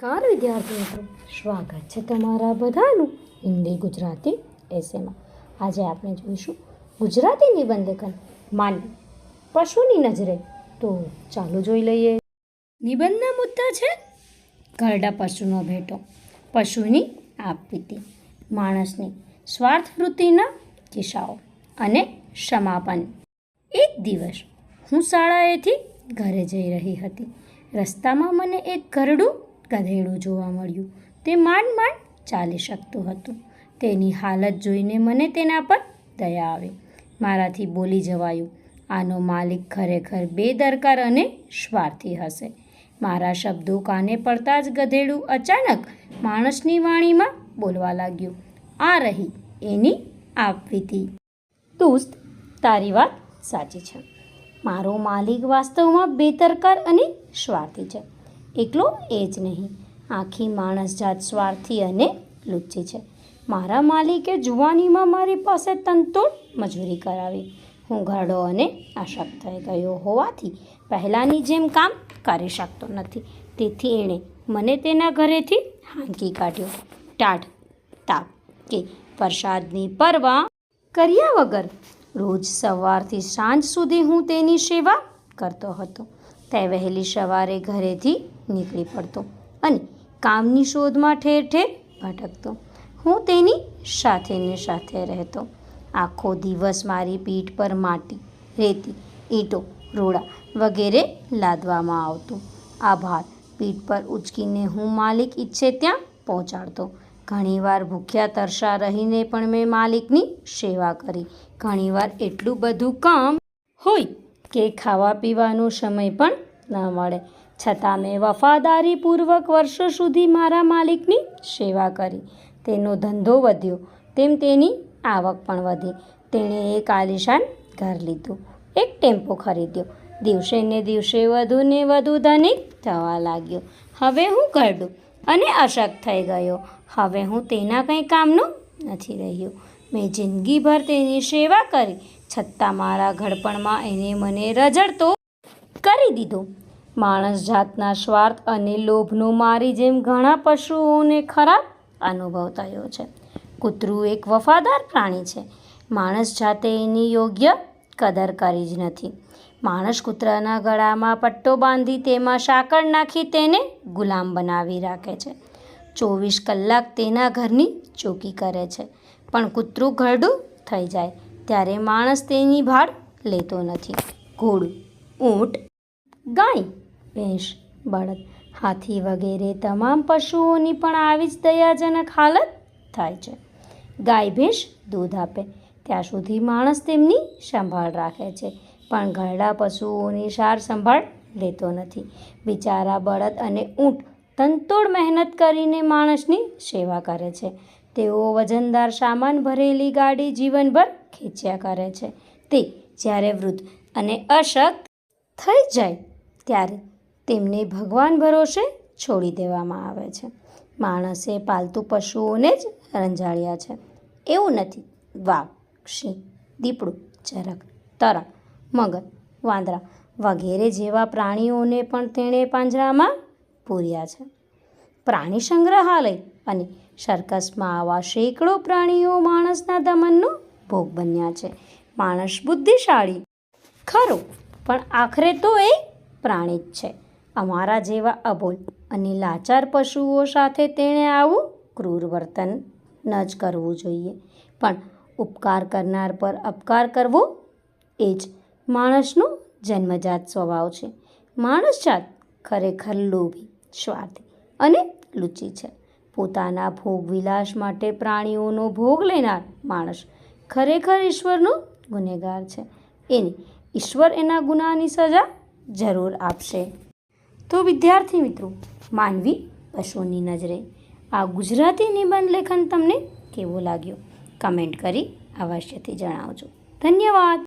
Car વિદ્યાર્થી મિત્રો સ્વાગત છે તમારા બધાનું હિન્દી ગુજરાતી એસેમાં આજે આપણે જોઈશું ગુજરાતી નિબંધ લેખન માનવી પશુની નજરે. તો ચાલો જોઈ લઈએ. નિબંધના મુદ્દા છે, ઘરડા પશુનો ભેટો, પશુની આપવીતી, માણસની સ્વાર્થ વૃત્તિના કિસ્સાઓ અને સમાપન એક દિવસ હું શાળાએથી ઘરે જઈ રહી હતી. રસ્તામાં મને એક ઘરડું ગધેડું જોવા મળ્યું. તે માંડ માંડ ચાલી શકતું હતું. તેની હાલત જોઈને મને તેના પર દયા આવી. મારાથી બોલી જવાયું, આનો માલિક ખરેખર બેદરકાર અને સ્વાર્થી હશે. મારા શબ્દો કાને પડતા જ ગધેડું અચાનક માણસની વાણીમાં બોલવા લાગ્યું. આ રહી એની આપવીતી દોસ્ત, તારી વાત સાચી છે. મારો માલિક વાસ્તવમાં બેદરકાર અને સ્વાર્થી છે. એકલો એ જ નહીં. આખી માણસ જાત સ્વાર્થી અને લુચ્ચી છે. મારા માલિકે જુવાનીમાં મારી પાસે તંતોડ મજૂરી કરાવી. હું ઘરડો અને અશક્ત થઈ ગયો હોવાથી પહેલાંની જેમ કામ કરી શકતો નથી. તેથી એણે મને તેના ઘરેથી હાંકી કાઢ્યો. ટાઢ, તાપ કે વરસાદની પરવા કર્યા વગર રોજ સવારથી સાંજ સુધી હું તેની સેવા કરતો હતો. તે વહેલી સવારે ઘરેથી નીકળી પડતો અને કામની શોધમાં ઠેર ઠેર ભટકતો. હું તેની સાથે ને સાથે રહેતો. આખો દિવસ મારી પીઠ પર માટી, રેતી, ઈંટો, રોડા વગેરે લાદવામાં આવતું. આ ભાર પીઠ પર ઉચકીને હું માલિક ઈચ્છે ત્યાં પહોંચાડતો. ઘણીવાર ભૂખ્યા તરસા રહીને પણ મેં માલિકની સેવા કરી. ઘણીવાર એટલું બધું કામ હોય કે ખાવા પીવાનો સમય પણ ન મળે. છતાં મેં વફાદારીપૂર્વક વર્ષો સુધી મારા માલિકની સેવા કરી. તેનો ધંધો વધ્યો, તેમ તેની આવક પણ વધી. તેણે એક આલિશાન ઘર લીધું, એક ટેમ્પો ખરીદ્યો. દિવસે ને દિવસે વધુ ને વધુ ધનિક થવા લાગ્યો. હવે હું કરડું અને અશક્ત થઈ ગયો. હવે હું તેના કંઈ કામનું નથી રહ્યું. મેં જિંદગીભર તેની સેવા કરી. છતાં મારા ઘડપણમાં એને મને રજડતો કરી દીધો. માણસ જાતના સ્વાર્થ અને લોભનો મારી જેમ ઘણા પશુઓને ખરાબ અનુભવ થયો છે. કૂતરું એક વફાદાર પ્રાણી છે. માણસ જાતે એની યોગ્ય કદર કરી જ નથી. માણસ કૂતરાના ગળામાં પટ્ટો બાંધી તેમાં સાકર નાખી તેને ગુલામ બનાવી રાખે છે. ચોવીસ કલાક તેના ઘરની ચોકી કરે છે. પણ કૂતરું ઘરડું થઈ જાય. ત્યારે માણસ તેની ભાળ લેતો નથી. ઘોડું, ઊંટ ગાય, ભેંસ, બળદ, હાથી વગેરે તમામ પશુઓની પણ આવી જ દયાજનક હાલત થાય છે. ગાય, ભેંસ દૂધ આપે, ત્યાં સુધી માણસ તેમની સંભાળ રાખે છે, પણ ઘરડા પશુઓની સાર સંભાળ લેતો નથી. બિચારા બળદ અને ઊંટ તનતોડ મહેનત કરીને માણસની સેવા કરે છે. તેઓ વજનદાર સામાન ભરેલી ગાડી જીવનભર ખેંચ્યા કરે છે. તે જ્યારે વૃદ્ધ અને અશક્ત થઈ જાય ત્યારે તેમને ભગવાન ભરોસે છોડી દેવામાં આવે છે. માણસે પાલતુ પશુઓને જ રંજાળ્યા છે. એવું નથી. વાઘ સિંહ દીપડું, ચરક તરક મગર, વાંદરા વગેરે જેવા પ્રાણીઓને પણ તેણે પાંજરામાં પૂર્યા છે. પ્રાણી સંગ્રહાલય અને સર્કસમાં આવા સેંકડો પ્રાણીઓ માણસના દમનનો ભોગ બન્યા છે. માણસ બુદ્ધિશાળી. ખરું, પણ આખરે તો એ પ્રાણી જ છે. અમારા જેવા અબોલ અને લાચાર પશુઓ સાથે તેણે આવું ક્રૂર વર્તન ન જ કરવું જોઈએ. પણ ઉપકાર કરનાર પર અપકાર કરવો એ જ માણસનો જન્મજાત સ્વભાવ છે. માણસ જાત ખરેખર લોભી, સ્વાર્થી અને લુચી છે. પોતાના ભોગ વિલાસ માટે પ્રાણીઓનો ભોગ લેનાર માણસ ખરેખર ઈશ્વરનો ગુનેગાર છે. એને ઈશ્વર એના ગુનાની સજા જરૂર આપશે. તો વિદ્યાર્થી મિત્રો, માનવી પશુની નજરે આ ગુજરાતી નિબંધ લેખન તમને કેવો લાગ્યો? કમેન્ટ કરી અવશ્યથી જણાવજો. ધન્યવાદ.